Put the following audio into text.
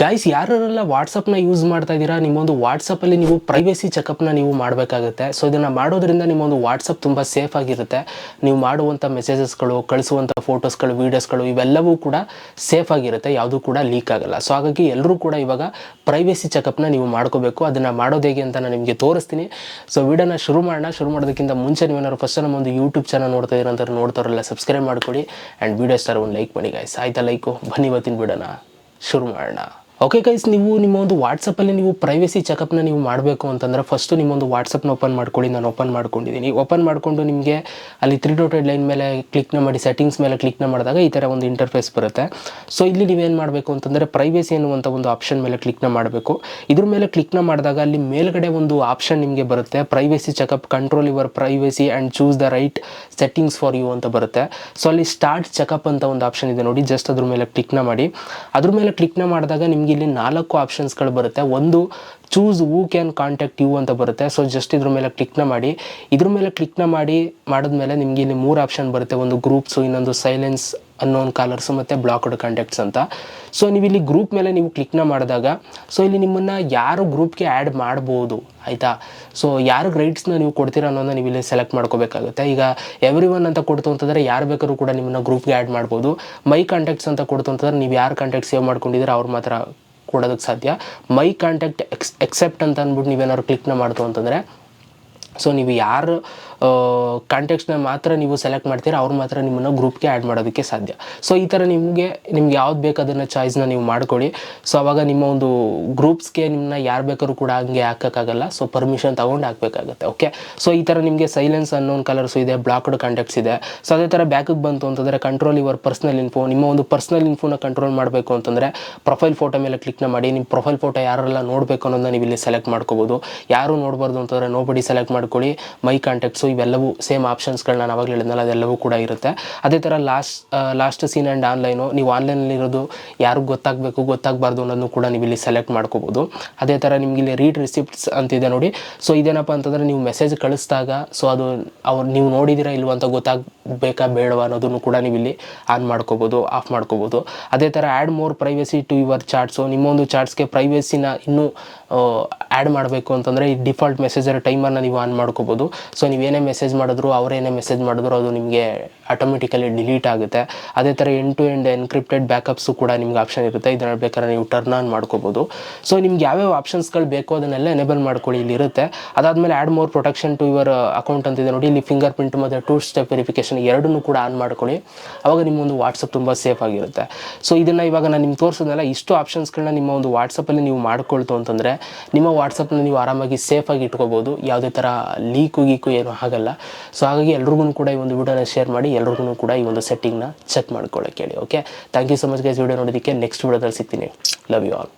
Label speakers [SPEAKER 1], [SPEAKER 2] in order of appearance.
[SPEAKER 1] Guys ಯಾರೆಲ್ಲ ವಾಟ್ಸಪ್ನ use ಮಾಡ್ತಾ ಇದ್ದೀರಾ, ನಿಮ್ಮೊಂದು ವಾಟ್ಸಪ್ಪಲ್ಲಿ ನೀವು ಪ್ರೈವೇಸಿ ಚೆಕಪ್ನ ನೀವು ಮಾಡಬೇಕಾಗುತ್ತೆ. ಸೊ ಇದನ್ನು ಮಾಡೋದ್ರಿಂದ ನಿಮ್ಮೊಂದು ವಾಟ್ಸಪ್ ತುಂಬ ಸೇಫ್ ಆಗಿರುತ್ತೆ. ನೀವು ಮಾಡುವಂಥ ಮೆಸೇಜಸ್ಗಳು ಕಳಿಸುವಂಥ ಫೋಟೋಸ್ಗಳು ವೀಡಿಯೋಸ್ಗಳು ಇವೆಲ್ಲವೂ ಕೂಡ ಸೇಫ್ ಆಗಿರುತ್ತೆ. ಯಾವುದೂ ಕೂಡ ಲೀಕ್ ಆಗಲ್ಲ. ಸೊ ಹಾಗಾಗಿ ಎಲ್ಲರೂ ಕೂಡ ಇವಾಗ ಪ್ರೈವೇಸಿ ಚೆಕಪ್ನ ನೀವು ಮಾಡ್ಕೋಬೇಕು. ಅದನ್ನು ಮಾಡೋದು ಹೇಗೆ ಅಂತ ನಾನು ನಿಮಗೆ ತೋರಿಸ್ತೀನಿ. ಸೊ ವಿಡಿಯೋನ ಶುರು ಮಾಡೋಣ. ಶುರು ಮಾಡೋದಕ್ಕಿಂತ ಮುಂಚೆ ನೀವೇನಾದ್ರು ಫಸ್ಟ್ ನಮ್ಮ ಒಂದು ಯೂಟ್ಯೂಬ್ ಚಾನಲ್ ನೋಡ್ತಾ ಇದ್ದೀರ ಅಂತ ನೋಡ್ತಾರಲ್ಲ ಸಬ್ಸ್ಕ್ರೈಬ್ ಮಾಡ್ಕೊಡಿ. ಆ್ಯಂಡ್ ವೀಡಿಯೋ ಸ್ಟಾರ್ ಒಂದು ಲೈಕ್ ಮಾಡಿ ಗಾಯ್ಸ್ ಆಯ್ತಾ ಲೈಕು ಬನ್ನಿ ಇವತ್ತಿನ ವಿಡಿಯೋನ. ಶುರು ಮಾಡೋಣ ಓಕೆ ಗೈಸ್ ನೀವು ನಿಮ್ಮ ಒಂದು ವಾಟ್ಸಪ್ಪಲ್ಲಿ ನೀವು ಪ್ರೈವೇಸಿ ಚೆಕಪ್ನ ನೀವು ಮಾಡಬೇಕು ಅಂತಂದರೆ ಫಸ್ಟು ನಿಮ್ಮೊಂದು ವಾಟ್ಸಪ್ನ ಓಪನ್ ಮಾಡ್ಕೊಳ್ಳಿ. ನಾನು ಓಪನ್ ಮಾಡ್ಕೊಂಡಿದ್ದೀನಿ. ಓಪನ್ ಮಾಡಿಕೊಂಡು ನಿಮಗೆ ಅಲ್ಲಿ ತ್ರೀ ಡಾಟೆಡ್ ಲೈನ್ ಮೇಲೆ ಕ್ಲಿಕ್ನ ಮಾಡಿ ಸೆಟ್ಟಿಂಗ್ಸ್ ಮೇಲೆ ಕ್ಲಿಕ್ನ ಮಾಡಿದಾಗ ಈ ಥರ ಒಂದು ಇಂಟರ್ಫೇಸ್ ಬರುತ್ತೆ. ಸೊ ಇಲ್ಲಿ ನೀವೇನು ಮಾಡಬೇಕು ಅಂತಂದರೆ ಪ್ರೈವೇಸಿ ಅನ್ನುವಂಥ ಒಂದು ಆಪ್ಷನ್ ಮೇಲೆ ಕ್ಲಿಕ್ನ ಮಾಡಬೇಕು. ಇದ್ರ ಮೇಲೆ ಕ್ಲಿಕ್ನ ಮಾಡಿದಾಗ ಅಲ್ಲಿ ಮೇಲ್ಗಡೆ ಒಂದು ಆಪ್ಷನ್ ನಿಮಗೆ ಬರುತ್ತೆ. Privacy checkup control your privacy and choose the right settings for you ಅಂತ ಬರುತ್ತೆ. ಸೊ ಅಲ್ಲಿ ಸ್ಟಾರ್ಟ್ ಚೆಕಪ್ ಅಂತ ಒಂದು ಆಪ್ಷನ್ ಇದೆ ನೋಡಿ. ಜಸ್ಟ್ ಅದ್ರ ಮೇಲೆ ಕ್ಲಿಕ್ನ ಮಾಡಿ. ಅದ್ರ ಮೇಲೆ ಕ್ಲಿಕ್ನ ಮಾಡಿದಾಗ ನಿಮಗೆ ಇಲ್ಲಿ ನಾಲ್ಕು ಆಪ್ಷನ್ಸ್ಗಳು ಬರುತ್ತೆ. ಒಂದು choose who can contact you ಅಂತ ಬರುತ್ತೆ. ಸೊ ಜಸ್ಟ್ ಇದ್ರ ಮೇಲೆ ಕ್ಲಿಕ್ನ ಮಾಡಿ. ಇದ್ರ ಮೇಲೆ ಕ್ಲಿಕ್ನ ಮಾಡಿ ಮಾಡಿದ್ಮೇಲೆ ನಿಮಗೆ ಇಲ್ಲಿ ಮೂರು ಆಪ್ಷನ್ ಬರುತ್ತೆ. ಒಂದು ಗ್ರೂಪ್ಸು ಇನ್ನೊಂದು ಸೈಲೆನ್ಸ್ ಅನ್ನೋನ್ ಕಾಲರ್ಸು ಮತ್ತು ಬ್ಲಾಕ್ಡ್ ಕಾಂಟ್ಯಾಕ್ಟ್ಸ್ ಅಂತ. ಸೊ ನೀವು ಇಲ್ಲಿ ಗ್ರೂಪ್ ಮೇಲೆ ನೀವು ಕ್ಲಿಕ್ನ ಮಾಡಿದಾಗ ಸೊ ಇಲ್ಲಿ ನಿಮ್ಮನ್ನು ಯಾರು ಗ್ರೂಪ್ಗೆ ಆ್ಯಡ್ ಮಾಡ್ಬೋದು, ಆಯಿತಾ? ಸೊ ಯಾರಿಗೆ ರೈಟ್ಸ್ನ ನೀವು ಕೊಡ್ತೀರಾ ಅನ್ನೋದನ್ನ ನೀವು ಇಲ್ಲಿ ಸೆಲೆಕ್ಟ್ ಮಾಡ್ಕೋಬೇಕಾಗುತ್ತೆ. ಈಗ ಎವ್ರಿ ಒನ್ ಅಂತ ಕೊಡ್ತು ಅಂತಂದರೆ ಯಾರು ಬೇಕಾದ್ರೂ ಕೂಡ ನಿಮ್ಮನ್ನು ಗ್ರೂಪ್ಗೆ ಆ್ಯಡ್ ಮಾಡ್ಬೋದು. ಮೈ ಕಾಂಟ್ಯಾಕ್ಟ್ಸ್ ಅಂತ ಕೊಡ್ತು ಅಂತಂದ್ರೆ ನೀವು ಯಾರು ಕಾಂಟ್ಯಾಕ್ಟ್ ಸೇವ್ ಮಾಡ್ಕೊಂಡಿದ್ರೆ ಅವ್ರು ಮಾತ್ರ ಕೊಡೋದಕ್ಕೆ ಸಾಧ್ಯ. ಮೈ ಕಾಂಟ್ಯಾಕ್ಟ್ ಎಕ್ಸ್ ಎಕ್ಸೆಪ್ಟ್ ಅಂತ ಅಂದ್ಬಿಟ್ಟು ನೀವೇನಾದ್ರು ಕ್ಲಿಕ್ನ ಮಾಡ್ತು ಅಂತಂದರೆ ಸೊ ನೀವು ಯಾರು ಕಾಂಟ್ಯಾಕ್ಟ್ಸ್ನ ಮಾತ್ರ ನೀವು ಸೆಲೆಕ್ಟ್ ಮಾಡ್ತೀರಾ, ಅವ್ರು ಮಾತ್ರ ನಿಮ್ಮನ್ನು ಗ್ರೂಪ್ಗೆ ಆ್ಯಡ್ ಮಾಡೋದಕ್ಕೆ ಸಾಧ್ಯ. ಸೊ ಈ ಥರ ನಿಮಗೆ, ನಿಮ್ಗೆ ಯಾವ್ದು ಬೇಕು ಅದನ್ನು ಚಾಯ್ಸ್ನ ನೀವು ಮಾಡ್ಕೊಳ್ಳಿ ಸೊ ಅವಾಗ ನಿಮ್ಮ ಒಂದು ಗ್ರೂಪ್ಸ್ಗೆ ನಿಮ್ಮನ್ನ ಯಾರು ಬೇಕಾದ್ರೂ ಕೂಡ ಹಂಗೆ ಹಾಕೋಕ್ಕಾಗಲ್ಲ. ಸೊ ಪರ್ಮಿಷನ್ ತೊಗೊಂಡು ಹಾಕಬೇಕಾಗುತ್ತೆ ಓಕೆ ಸೊ ಈ ಥರ ನಿಮಗೆ ಸೈಲೆನ್ಸ್ ಅನ್ನೋನ್ ಕಲರ್ಸು ಇದೆ ಬ್ಲಾಕ್ಡ್ ಕಾಂಟ್ಯಾಕ್ಟ್ಸ್ ಇದೆ. ಸೊ ಅದೇ ಥರ ಬ್ಯಾಕಿಗೆ ಬಂತು ಅಂತಂದರೆ ಕಂಟ್ರೋಲ್ ಯುವರ್ ಪರ್ಸ್ನಲ್ ಇನ್ಫೋ ನಿಮ್ಮ ಒಂದು ಪರ್ಸ್ನಲ್ ಇನ್ಫೋನ ಕಂಟ್ರೋಲ್ ಮಾಡಬೇಕು ಅಂತಂದರೆ ಪ್ರೊಫೈಲ್ ಫೋಟೋ ಮೇಲೆ ಕ್ಲಿಕ್ನ ಮಾಡಿ ನಿಮ್ಮ ಪ್ರೊಫೈಲ್ ಫೋಟೋ ಯಾರೆಲ್ಲ ನೋಡಬೇಕು ಅನ್ನೋದನ್ನ ನೀವು ಇಲ್ಲಿ ಸೆಲೆಕ್ಟ್ ಮಾಡ್ಕೋಬೋದು. ಯಾರು ನೋಡಬಾರ್ದು ಅಂತಂದರೆ ನೋಬಡಿ ಸೆಲೆಕ್ಟ್ ಮಾಡ್ಕೊಳ್ಳಿ. ಮೈ ಕಾಂಟ್ಯಾಕ್ಟ್ಸು ಇವೆಲ್ಲವೂ ಸೇಮ್ ಆಪ್ಷನ್ಸ್ಗಳನ್ನ ನಾನು ಆವಾಗಲೇ ಹೇಳಿದ್ನಲ್ಲ, ಅದೆಲ್ಲವೂ ಕೂಡ ಇರುತ್ತೆ. ಅದೇ ಥರ last last seen and online ನೀವು ಆನ್ಲೈನಲ್ಲಿರೋದು ಯಾರಿಗೆ ಗೊತ್ತಾಗಬೇಕು, ಗೊತ್ತಾಗಬಾರ್ದು ಅನ್ನೋದನ್ನು ಕೂಡ ನೀವು ಇಲ್ಲಿ ಸೆಲೆಕ್ಟ್ ಮಾಡ್ಕೋಬೋದು. ಅದೇ ಥರ ನಿಮ್ಗೆ ಇಲ್ಲಿ ರೀಡ್ ರಿಸಿಪ್ಟ್ಸ್ ಅಂತಿದೆ ನೋಡಿ. ಸೊ ಇದೇನಪ್ಪ ಅಂತಂದರೆ ನೀವು ಮೆಸೇಜ್ ಕಳಿಸಿದಾಗ ಸೊ ಅದು ಅವ್ರು, ನೀವು ನೋಡಿದ್ದೀರಾ ಇಲ್ವ ಅಂತ ಗೊತ್ತಾಗಬೇಕಾ ಬೇಡವಾ ಅನ್ನೋದನ್ನು ಕೂಡ ನೀವು ಇಲ್ಲಿ ಆನ್ ಮಾಡ್ಕೋಬೋದು ಆಫ್ ಮಾಡ್ಕೋಬೋದು. ಅದೇ ಥರ add more privacy to your chats ನಿಮ್ಮೊಂದು ಚಾರ್ಟ್ಸ್ಗೆ ಪ್ರೈವೇಸಿನ ಇನ್ನೂ ಆ್ಯಡ್ ಮಾಡಬೇಕು ಅಂತಂದರೆ ಈ ಡಿಫಾಲ್ಟ್ ಮೆಸೇಜರ್ ಟೈಮನ್ನು ನೀವು ಆನ್ ಮಾಡ್ಕೋಬೋದು. ಸೊ ನೀವೇನೇ ಮೆಸೇಜ್ ಮಾಡಿದ್ರು ಅವರೇನೇ ಮೆಸೇಜ್ ಮಾಡಿದ್ರು ಅದು ನಿಮಗೆ ಆಟೋಮೆಟಿಕಲಿ ಡಿಲೀಟ್ ಆಗುತ್ತೆ. ಅದೇ ಥರ end to end encrypted backups ಕೂಡ ನಿಮ್ಗೆ ಆಪ್ಷನ್ ಇರುತ್ತೆ. ಇದನ್ನು ಬೇಕಾದ್ರೆ ನೀವು ಟರ್ನ್ ಆನ್ ಮಾಡ್ಕೋಬೋದು. ಸೊ ನಿಮ್ಗೆ ಯಾವ್ಯಾವ ಆಪ್ಷನ್ಸ್ಗಳು ಬೇಕೋ ಅದನ್ನೆಲ್ಲ ಎನೇಬಲ್ ಮಾಡ್ಕೊಳ್ಳಿ, ಇಲ್ಲಿ ಇರುತ್ತೆ. ಅದಾದಮೇಲೆ add more protection to your account ಅಂತಿದೆ ನೋಡಿ. ಇಲ್ಲಿ ಫಿಂಗರ್ ಪ್ರಿಂಟ್ ಮತ್ತು ಟೂ ಸ್ಟೆಪ್ ವೆರಿಫಿಕೇಶನ್ ಎರಡನ್ನೂ ಕೂಡ ಆನ್ ಮಾಡ್ಕೊಳ್ಳಿ. ಅವಾಗ ನಿಮ್ಮ ಒಂದು ವಾಟ್ಸಪ್ ತುಂಬ ಸೇಫ್ ಆಗಿರುತ್ತೆ. ಸೊ ಇದನ್ನು ಇವಾಗ ನಾನು ನಿಮ್ಗೆ ತೋರಿಸೋದಲ್ಲ ಇಷ್ಟು ಆಪ್ಷನ್ಸ್ಗಳನ್ನ ನಿಮ್ಮ ಒಂದು ವಾಟ್ಸಪ್ಪಲ್ಲಿ ನೀವು ಮಾಡ್ಕೊಳ್ತು ಅಂತಂದರೆ, ನಿಮ್ಮ ವಾಟ್ಸಪ್ನ ನೀವು ಆರಾಮಾಗಿ ಸೇಫಾಗಿ ಇಟ್ಕೋಬೋದು. ಯಾವುದೇ ಥರ ಲೀಕು ಗೀಕು ಏನು ಆಗಲ್ಲ. ಸೊ ಹಾಗಾಗಿ ಎಲ್ರಿಗೂ ಕೂಡ ಈ ಒಂದು ವಿಡಿಯೋನ ಶೇರ್ ಮಾಡಿ. ಎಲ್ರಿಗೂ ಕೂಡ ಈ ಒಂದು ಸೆಟ್ಟಿಂಗ್ನ ಚೆಕ್ ಮಾಡ್ಕೊಳ್ಳೋಕೆ ಹೇಳಿ okay thank you so much guys video ನೋಡೋದಕ್ಕೆ ನೆಕ್ಸ್ಟ್ ವಿಡಿಯೋದಲ್ಲಿ ಸಿಗ್ತೀನಿ. Love you all